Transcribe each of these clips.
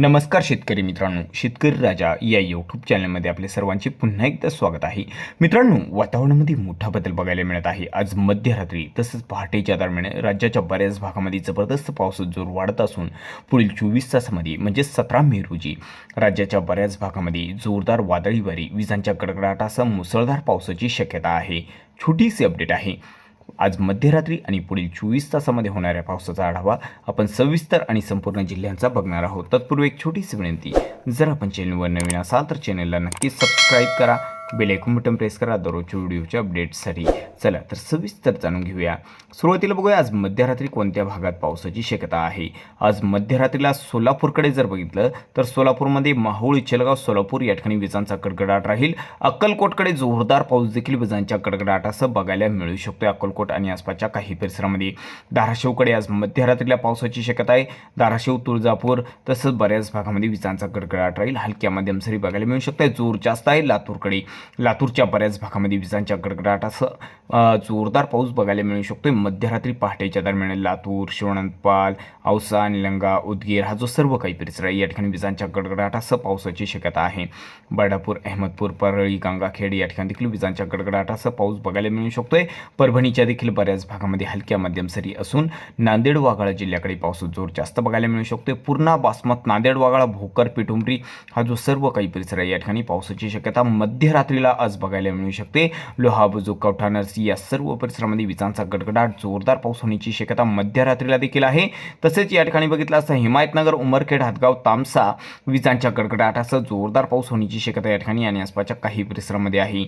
नमस्कार शेतकरी मित्रांनो शेतकरी राजा या यूट्यूब चॅनलमध्ये आपले सर्वांचे पुन्हा एकदा स्वागत आहे. मित्रांनो वातावरणामध्ये मोठा बदल बघायला मिळत आहे. आज मध्यरात्री तसंच पहाटेच्या दरम्यान राज्याच्या बऱ्याच भागामध्ये जबरदस्त पाऊस जोर वाढत असून पुढील चोवीस तासामध्ये म्हणजे सतरा मे रोजी राज्याच्या बऱ्याच भागामध्ये जोरदार वादळी वारी विजांच्या कडकडाटासह मुसळधार पावसाची शक्यता आहे. छोटीशी अपडेट आहे. आज मध्यरात्री आणि पुढील चोवीस तासामध्ये होणाऱ्या पावसाचा आढावा आपण सविस्तर आणि संपूर्ण जिल्ह्यांचा बघणार आहोत. तत्पूर्वी एक छोटीशी विनंती जर आपण चॅनलवर नवीन असाल तर चॅनलला नक्कीच सबस्क्राईब करा. बेल बटन प्रेस करा. दररोजच्या व्हिडिओच्या अपडेट्ससाठी चला तर सविस्तर जाणून घेऊया. सुरुवातीला बघूया आज मध्यरात्री कोणत्या भागात पावसाची शक्यता आहे? आज मध्यरात्रीला सोलापूरकडे जर बघितलं तर सोलापूरमध्ये माहूळ इचलगाव सोलापूर या ठिकाणी विजांचा कडकडाट राहील. अक्कलकोटकडे जोरदार पाऊस देखील विजांच्या कडकडाटासह बघायला मिळू शकतो अक्कलकोट आणि आसपासच्या काही परिसरामध्ये. धाराशिवकडे आज मध्यरात्रीला पावसाची शक्यता आहे. धाराशिव तुळजापूर तसंच बऱ्याच भागामध्ये विजांचा कडकडाट राहील. हलक्या मध्यम सरी बघायला मिळू शकतो जोर जास्त आहे लातूरकडे. लातूरच्या बऱ्याच भागामध्ये विजांच्या गडगडाटासह जोरदार पाऊस बघायला मिळू शकतोय. मध्यरात्री पहाटेच्या दरम्यान लातूर शिवणंतपाल औसा निलंगा उदगीर हा जो सर्व काही परिसर आहे या ठिकाणी विजांच्या गडगडाटासह पावसाची शक्यता आहे. बर्डापूर अहमदपूर परळी गंगाखेड या ठिकाणी देखील विजांच्या गडगडाटासह पाऊस बघायला मिळू शकतोय. परभणीच्या देखील बऱ्याच भागामध्ये हलक्या मध्यम सरी असून नांदेड वाघाळा जिल्ह्याकडे पाऊस जोर जास्त बघायला मिळू शकतोय. पूर्णा बासमत नांदेड वाघाळा भोकर पिठुंबरी हा जो सर्व काही परिसर आहे या ठिकाणी पावसाची शक्यता. मध्यरात्री रात्रीला आज बघायला मिळू शकते. लोहा बुजुक कवठा या सर्व परिसरामध्ये विजांचा गडगडाट जोरदार पाऊस होण्याची शक्यता मध्यरात्रीला देखील आहे. तसेच या ठिकाणी बघितलं असता हिमायतनगर उमरखेड हातगाव तामसा विजांच्या गडगडाटासह जोरदार पाऊस होण्याची शक्यता या ठिकाणी आणि आसपासच्या काही परिसरामध्ये आहे.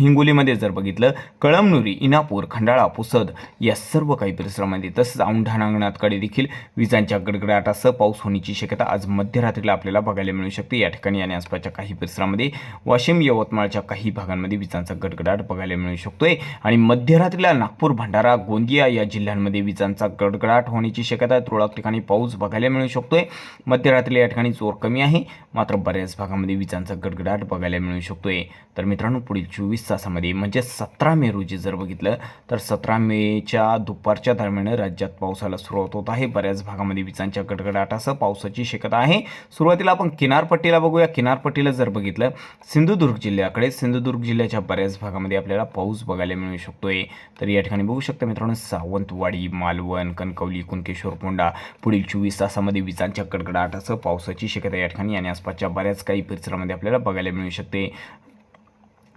हिंगोलीमध्ये जर बघितलं कळमनुरी इनापूर खंडाळा पुसद या सर्व काही परिसरामध्ये तसंच औंढा अंगणातकडे देखील विजांच्या गडगडाटासह पाऊस होण्याची शक्यता आज मध्यरात्रीला आपल्याला बघायला मिळू शकते. या ठिकाणी आणि आसपासच्या काही परिसरामध्ये वाशिम यवतमाळच्या काही भागांमध्ये विजांचा गडगडाट बघायला मिळू शकतोय. आणि मध्यरात्रीला नागपूर भंडारा गोंदिया या जिल्ह्यांमध्ये विजांचा गडगडाट होण्याची शक्यता आहे तुरळक ठिकाणी पाऊस बघायला मिळू शकतोय. मध्यरात्रीला या ठिकाणी जोर कमी आहे मात्र बऱ्याच भागामध्ये विजांचा गडगडाट बघायला मिळू शकतोय. तर मित्रांनो पुढील चोवीस तासामध्ये म्हणजे सतरा मे रोजी जर बघितलं तर सतरा मेच्या दुपारच्या दरम्यान राज्यात पावसाला सुरुवात होत आहे. बऱ्याच भागामध्ये विजांच्या गडगडाटासह पावसाची शक्यता आहे. सुरुवातीला आपण किनारपट्टीला बघूया. किनारपट्टीला जर बघितलं सिंधुदुर्ग जिल्ह्याकडे सिंधुदुर्ग जिल्ह्याच्या बऱ्याच भागामध्ये आपल्याला पाऊस बघायला मिळू शकतोय. तर या ठिकाणी बघू शकता मित्रांनो सावंतवाडी मालवण कणकवली कुणकेश्वर कोंडा पुढील चोवीस तासामध्ये विजांच्या गडगडाटासह पावसाची शक्यता या ठिकाणी आणि आसपासच्या बऱ्याच काही परिसरामध्ये आपल्याला बघायला मिळू शकते.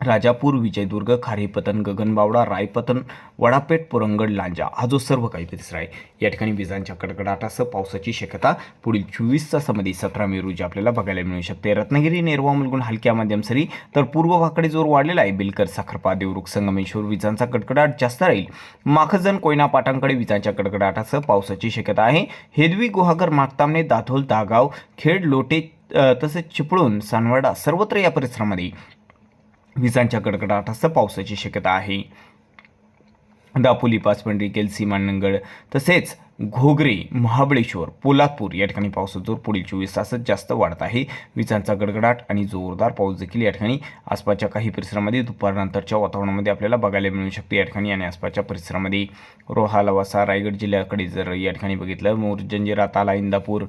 राजापूर विजयदुर्ग खारीपतन गगनबावडा रायपतन वडापेठ पुरंगड लांजा हा जो सर्व काही परिसर आहे. या ठिकाणी विजांच्या कडकडाटासह पावसाची शक्यता पुढील चोवीस तासामध्ये सतरा मे रोजी आपल्याला बघायला मिळू शकते. रत्नागिरी नेरवा मुलगुण हलक्या माध्यम सरी तर पूर्व भाकडे जोर वाढलेला आहे. बिलकर साखरपा देवरुख संगमेश्वर विजांचा कडकडाट जास्त राहील. माखजन कोयना पाटांकडे विजांच्या कडकडाटासह पावसाची शक्यता आहे. हेदवी गुहागर मागतामने दाथोल दागाव खेड लोटे तसेच चिपळूण सानवाडा सर्वत्र या परिसरामध्ये विजांच्या कडकडाटासह पावसाची शक्यता आहे. दापोली पाचपंडी केलसी मानगड तसेच घोगरे महाबळेश्वर पोलादपूर या ठिकाणी पावसाचा जोर पुढील चोवीस तासात जास्त वाढत आहे. विजांचा गडगडाट आणि जोरदार पाऊस देखील या ठिकाणी आसपासच्या काही परिसरामध्ये दुपारनंतरच्या वातावरणामध्ये आपल्याला बघायला मिळू शकते या ठिकाणी आणि आसपासच्या परिसरामध्ये. रोहा लवासा रायगड जिल्ह्याकडे जर या ठिकाणी बघितलं मोर जंजिरा ताला इंदापूर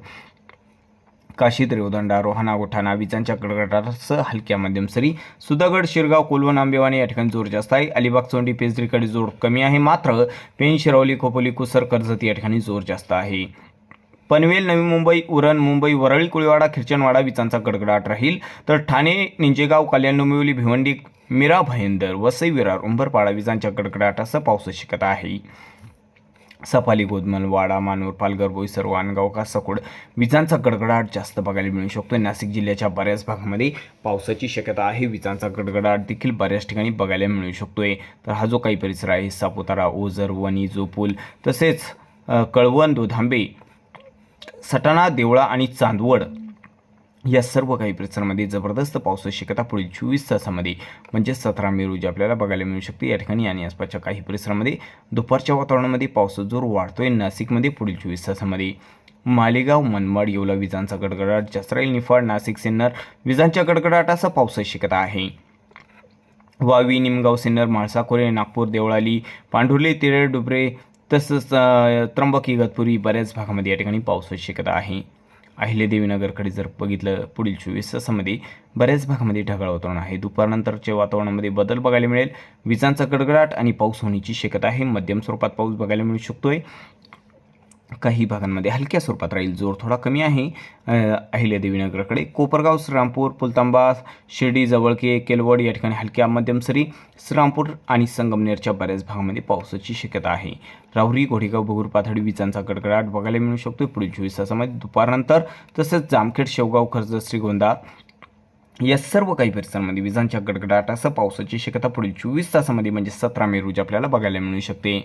काशी रेवदंडा रोहाणा गोठाणा विजांच्या कडकडाटासह हलक्या मध्यम सरी सुधागड शिरगाव कोलवण आंबेवाणी या ठिकाणी जोर जास्त आहे अलिबाग चोंडी पेजरीकडे जोर कमी आहे. मात्र पेन शिरवली खोपोली कुसर कर्जत या ठिकाणी जोर जास्त आहे पनवेल नवी मुंबई उरण मुंबई वरळी कुळीवाडा खिरचनवाडा विजांचा गडगडाट राहील. तर ठाणे निंजेगाव कल्याण डोंबिवली भिवंडी मीरा भयंदर वसई विरार उंबरपाडा विजांच्या गडगडाटासह पावसाची शक्यता आहे. सफाली गोदमल वाडा मानूर पालघर बोईसर वाणगाव कासकोड विजांचा गडगडाट जास्त बघायला मिळू शकतो नाशिक जिल्ह्याच्या बऱ्याच भागामध्ये पावसाची शक्यता आहे. विजांचा गडगडाट देखील बऱ्याच ठिकाणी बघायला मिळू शकतोय. तर हा जो काही परिसर आहे सापुतारा ओझर वणी जोपूल तसेच कळवण दोधांबे सटाणा देवळा आणि चांदवड या सर्व काही परिसरामध्ये जबरदस्त पावसाची शक्यता पुढील चोवीस तासामध्ये म्हणजे सतरा मे रोजी आपल्याला बघायला मिळू शकते. या ठिकाणी आणि आसपासच्या काही परिसरामध्ये दुपारच्या वातावरणामध्ये पावसाचा जोर वाढतोय. नाशिकमध्ये पुढील चोवीस तासामध्ये मालेगाव मनमाड येवला विजांचा गडगडाट जसराईल निफाड नाशिक सिन्नर विजांच्या गडगडाटासह पावसाची शक्यता आहे. वावी निमगाव सिन्नर म्हाळसाखोरे नागपूर देवळाली पांढुर्ले तिरळ डुबरे तसंच अ, त्र्यंबक इगतपुरी बऱ्याच भागामध्ये या ठिकाणी पावसाची शक्यता आहे. अहिल्यादेवीनगरकडे जर बघितलं पुढील चोवीस तासामध्ये बऱ्याच भागामध्ये ढगाळ वातावरण आहे. दुपारनंतरच्या वातावरणामध्ये बदल बघायला मिळेल. विजांचा गडगडाट आणि पाऊस होण्याची शक्यता आहे. मध्यम स्वरूपात पाऊस बघायला मिळू शकतोय. काही भागांमध्ये हलक्या स्वरूपात राहील. जोर थोडा कमी आहे. अहिल्या अहिल्यादेवीनगरकडे कोपरगाव श्रीरामपूर पुलतांबा शिर्डी जवळके केलवड या ठिकाणी हलक्या मध्यम सरी श्रीरामपूर आणि संगमनेरच्या बऱ्याच भागामध्ये पावसाची शक्यता आहे. राहुरी घोडेगाव भगूर पाथडी विजांचा गडगडाट बघायला मिळू शकतो पुढील चोवीस तासामध्ये दुपारनंतर तसंच जामखेड शेवगाव खर्च श्रीगोंदा या सर्व काही परिसरांमध्ये विजांच्या गडगडाटासह पावसाची शक्यता पुढील चोवीस तासामध्ये म्हणजे सतरा मे रोजी आपल्याला बघायला मिळू शकते.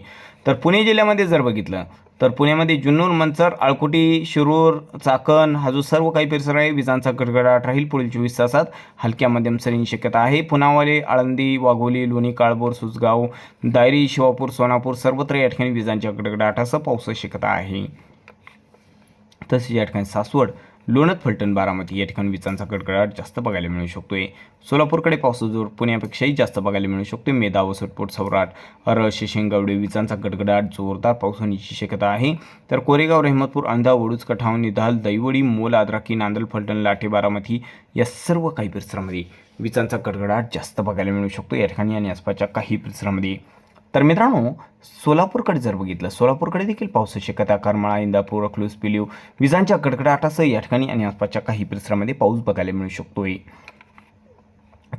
तर पुणे जिल्ह्यामध्ये जर बघितलं तर पुण्यामध्ये जुन्नूर मंचर आळकुटी शिरूर चाकण हा जो सर्व काही परिसर आहे. विजांचा गडगडाट राहील पुढील चोवीस तासात. हलक्या मध्यम सरींची शक्यता आहे. पुनावाले आळंदी वाघोली लोणी काळभोर सुसगाव दायरी शिवापूर सोनापूर सर्वत्र या ठिकाणी विजांच्या गडगडाटासह पावसाची शक्यता आहे. तसेच या ठिकाणी सासवड लोणत फलटण बारामती या ठिकाणी विजांचा गडगडाट जास्त बघायला मिळू शकतोय. सोलापूरकडे पावसाचा जोर पुण्यापेक्षाही जास्त बघायला मिळू शकतोय. मेधा वसटपोट सौराट अरश शेंगावडे विजांचा गडगडाट जोरदार पाऊस होण्याची शक्यता आहे. तर कोरेगाव रहमतपूर अंधा वडूज कठाव निधाल दैवडी मोल आद्राकी नांदल फलटण लाठे बारामती या सर्व काही परिसरामध्ये विजांचा गडगडाट जास्त बघायला मिळू शकतो या ठिकाणी आणि आसपासच्या काही परिसरामध्ये तर मित्रांनो सोलापूरकडे जर बघितलं सोलापूरकडे देखील पावसाची शक्यता करमाळा इंदापूर अकलूज पिलीव विजांच्या कडकडाटासह या ठिकाणी आणि आसपासच्या काही परिसरामध्ये पाऊस बघायला मिळू शकतोय.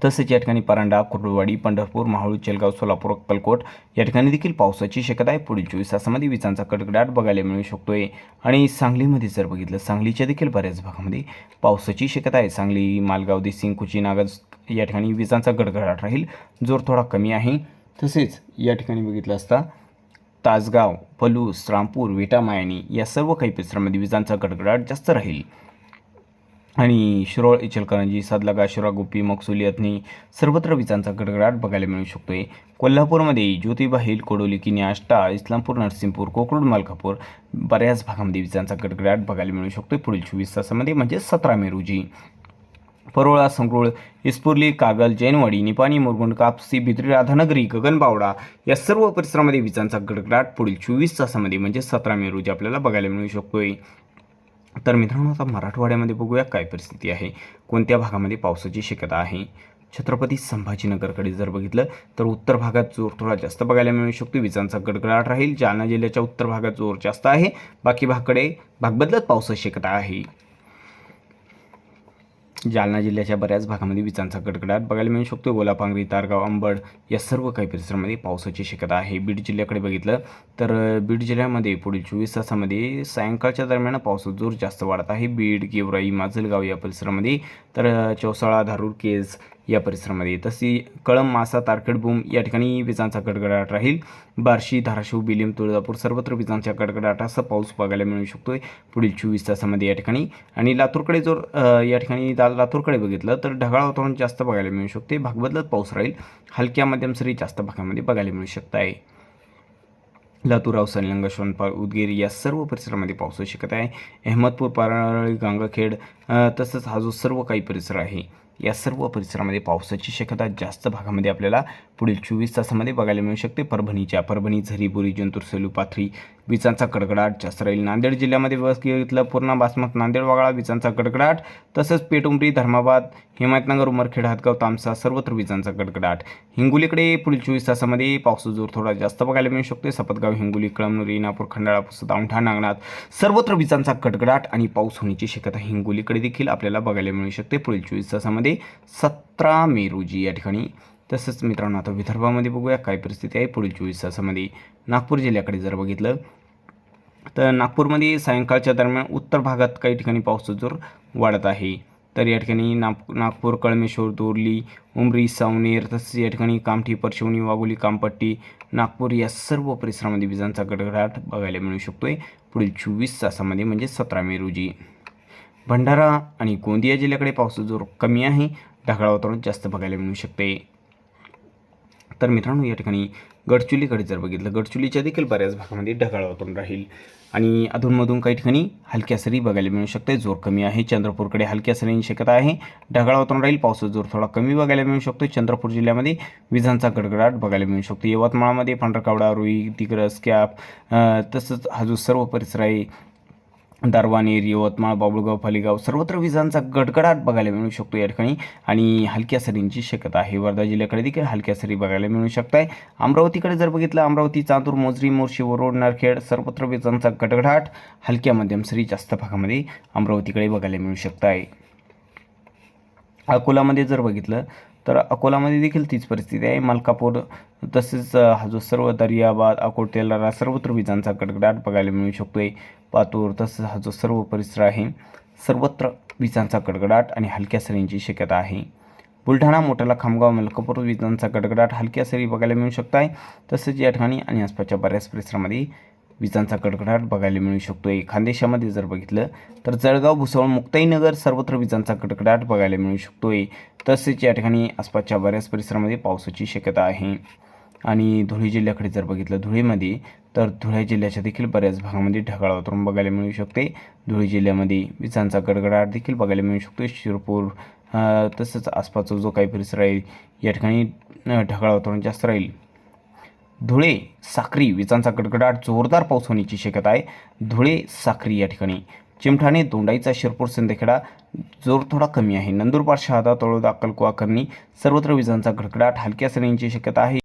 तसेच या ठिकाणी परांडा कुर्डुवाडी पंढरपूर माहूळ चेलगाव सोलापूर अक्कलकोट या ठिकाणी देखील पावसाची शक्यता आहे. पुढील चोवीस तासामध्ये विजांचा कडकडाट बघायला मिळू शकतोय. आणि सांगलीमध्ये जर बघितलं सांगलीच्या देखील बऱ्याच भागामध्ये पावसाची शक्यता आहे. सांगली मालगाव देसिंग कुची नागज या ठिकाणी विजांचा गडगडाट राहील. जोर थोडा कमी आहे. तसेच या ठिकाणी बघितलं असता तासगाव पलूस रामपूर विटामायणी या सर्व काही परिसरामध्ये विजांचा गडगडाट जास्त राहील. आणि शिरोळ इचलकरंजी सादलागा शिरा गोपी मकसुली अथनी सर्वत्र विजांचा गडगडाट बघायला मिळू शकतो आहे कोल्हापूरमध्ये ज्योतिबा हिल कोडोली किनी आष्टा इस्लामपूर नरसिंहपूर कोकरूड मालकापूर बऱ्याच भागामध्ये विजांचा गडगडाट बघायला मिळू शकतो आहे पुढील चोवीस तासामध्ये म्हणजे सतरा मे रोजी. परोळा संगरूळ इस्पुर्ली कागल जैनवाडी निपाणी मुरगुंड कापसी भित्री राधानगरी गगनबावडा या सर्व परिसरामध्ये विजांचा गडगडाट. पुढील चोवीस तासामध्ये म्हणजे सतरा मे रोजी आपल्याला बघायला मिळू शकतोय. तर मित्रांनो आता मराठवाड्यामध्ये बघूया काय परिस्थिती आहे. कोणत्या भागामध्ये पावसाची शक्यता आहे? छत्रपती संभाजीनगरकडे जर बघितलं तर उत्तर भागात जोर थोडा जास्त बघायला मिळू शकतो. विजांचा गडगडाट राहील. जालना जिल्ह्याच्या उत्तर भागात जोर जास्त आहे. बाकी भागकडे भाग बदलत पावसाची शक्यता आहे. जालना जिल्ह्याच्या बऱ्याच भागामध्ये विजांचा कडकडाट. बघायला मिळू शकतो गोलापांगरी तारगाव अंबड या सर्व काही परिसरामध्ये पावसाची शक्यता आहे. बीड जिल्ह्याकडे बघितलं तर बीड जिल्ह्यामध्ये पुढील चोवीस तासामध्ये सायंकाळच्या दरम्यान पावसाचा जोर जास्त वाढत आहे. बीड गेवराई माजलगाव या परिसरामध्ये तर चौसाळा धारूर केज या परिसरामध्ये. तशी कळम मासा तारखेडबूम या ठिकाणी विजांचा गडगडाट राहील. बार्शी धाराशिव बिलिम तुळजापूर सर्वत्र विजांच्या गडगडाटासह पाऊस बघायला मिळू शकतोय. पुढील चोवीस तासामध्ये या ठिकाणी. आणि लातूरकडे जर या ठिकाणी लातूरकडे बघितलं तर ढगाळ वातावरण जास्त बघायला मिळू शकते. भागबदलत पाऊस राहील. हलक्या मध्यम सरी जास्त भागामध्ये बघायला मिळू शकत आहे लातूर अवसानी लंगशवनपाळ उदगीर या सर्व परिसरामध्ये पाऊस होऊ शकत आहे. अहमदपूर पारळी गांगखेड तसंच हा जो सर्व काही परिसर आहे या सर्व परिसरामध्ये पावसाची शक्यता जास्त भागामध्ये आपल्याला पुढील चोवीस तासामध्ये बघायला मिळू शकते. परभणीच्या परभणी झरी बोरी जंतूर सेलू पाथरी विजांचा कडकडाट जास्त राहील नांदेड जिल्ह्यामध्ये बघितलं पूर्णा बासमत नांदेड वागळा विजांचा कडकडाट तसंच पेटुंबरी धर्माबाद हिमायतनगर उमरखेड हातगाव तामसा सर्वत्र विजांचा गडगडाट हिंगोलीकडे पुढील चोवीस तासामध्ये पावसाचा जोर थोडा जास्त बघायला मिळू शकते. सपतगाव हिंगोली कळमनुरी नापूर खंडाळा पुसद औंढा नागनाथ सर्वत्र विजांचा कडकडाट आणि पाऊस होण्याची शक्यता हिंगोलीकडे देखील आपल्याला बघायला मिळू शकते. पुढील चोवीस तासामध्ये सतरा मे रोजी या ठिकाणी. तसंच मित्रांनो आता विदर्भामध्ये बघूया काय परिस्थिती आहे. पुढील चोवीस तासामध्ये नागपूर जिल्ह्याकडे जर बघितलं तर नागपूरमध्ये सायंकाळच्या दरम्यान उत्तर भागात काही ठिकाणी पावसाचा जोर वाढत आहे. तर या ठिकाणी नाग नागपूर कळमेश्वर दोरली उमरी सावनेर तसेच या ठिकाणी कामठी परशिवनी वाघोली कामपट्टी नागपूर या सर्व परिसरामध्ये विजांचा गडगडाट बघायला मिळू शकतो आहे पुढील चोवीस तासामध्ये म्हणजे सतरा मे रोजी भंडारा आणि गोंदिया जिल्ह्याकडे पावसाचा जोर कमी आहे. ढगाळ वातावरण जास्त बघायला मिळू शकते. तर मित्रांनो या ठिकाणी गडचुलीकडे जर बघितलं गडचुलीच्या देखील बऱ्याच भागामध्ये ढगाळ वातावरण राहील. आणि अधूनमधून काही ठिकाणी हलक्या सरी बघायला मिळू शकते. जोर कमी आहे. चंद्रपूरकडे हलक्या सरींची शक्यता आहे. ढगाळ वातावरण राहील. पावसाचा जोर थोडा कमी बघायला मिळू शकतो. चंद्रपूर जिल्ह्यामध्ये विजांचा गडगडाट बघायला मिळू शकतो. यवतमाळमध्ये पांढरकावडा रुई दिग्रस कॅप तसंच हा जो सर्व परिसर आहे. दारवानेर यवतमाळ बाबुळगाव फालीगाव सर्वत्र विजांचा गडगडाट बघायला मिळू शकतो या ठिकाणी आणि हलक्या सरींची शक्यता आहे. वर्धा जिल्ह्याकडे देखील हलक्या सरी बघायला मिळू शकत आहे अमरावतीकडे जर बघितलं अमरावती चांदूर मोजरी मोर्शी वरोड नरखेड सर्वत्र विजांचा गडगडाट हलक्या मध्यम सरी जास्त भागामध्ये अमरावतीकडे बघायला मिळू शकत आहे अकोलामध्ये जर बघितलं तर अकोलामध्ये देखील तीच परिस्थिती आहे. मलकापूर तसेच हा जो सर्व दर्याबाद अकोट सर्वत्र विजांचा कडकडाट बघायला मिळू शकतो आहे पातूर तसंच हा जो सर्व परिसर आहे सर्वत्र विजांचा कडकडाट आणि हलक्या सरींची शक्यता आहे. बुलढाणा मोठाला खामगाव मलकापूर विजांचा कडकडाट हलक्या सरी बघायला मिळू शकत आहे तसेच या ठिकाणी आणि आसपासच्या बऱ्याच परिसरामध्ये विजांचा कडकडाट बघायला मिळू शकतो. आहे खानदेशामध्ये जर बघितलं तर जळगाव भुसावळ मुक्ताईनगर सर्वत्र विजांचा कडकडाट बघायला मिळू शकतोय तसेच या ठिकाणी आसपासच्या बऱ्याच परिसरामध्ये पावसाची शक्यता आहे. आणि धुळे जिल्ह्याकडे जर बघितलं धुळेमध्ये तर धुळे जिल्ह्याच्या देखील बऱ्याच भागामध्ये ढगाळ वातावरण बघायला मिळू शकते. धुळे जिल्ह्यामध्ये विजांचा गडगडाट देखील बघायला मिळू शकतो. शिरपूर तसंच आसपासचा जो काही परिसर आहे या ठिकाणी ढगाळ वातावरण जास्त राहील. धुळे साक्री विजांचा कडकडाट जोरदार पाऊस होण्याची शक्यता आहे. धुळे साक्री या ठिकाणी. चिमठाणे दोंडाईचा शिरपूर सिंदखेडा जोर थोडा कमी आहे. नंदुरबार शहादा तळोदा अक्कलकुवा करणी सर्वत्र विजांचा कडकडाट हलक्या सरींची शक्यता आहे.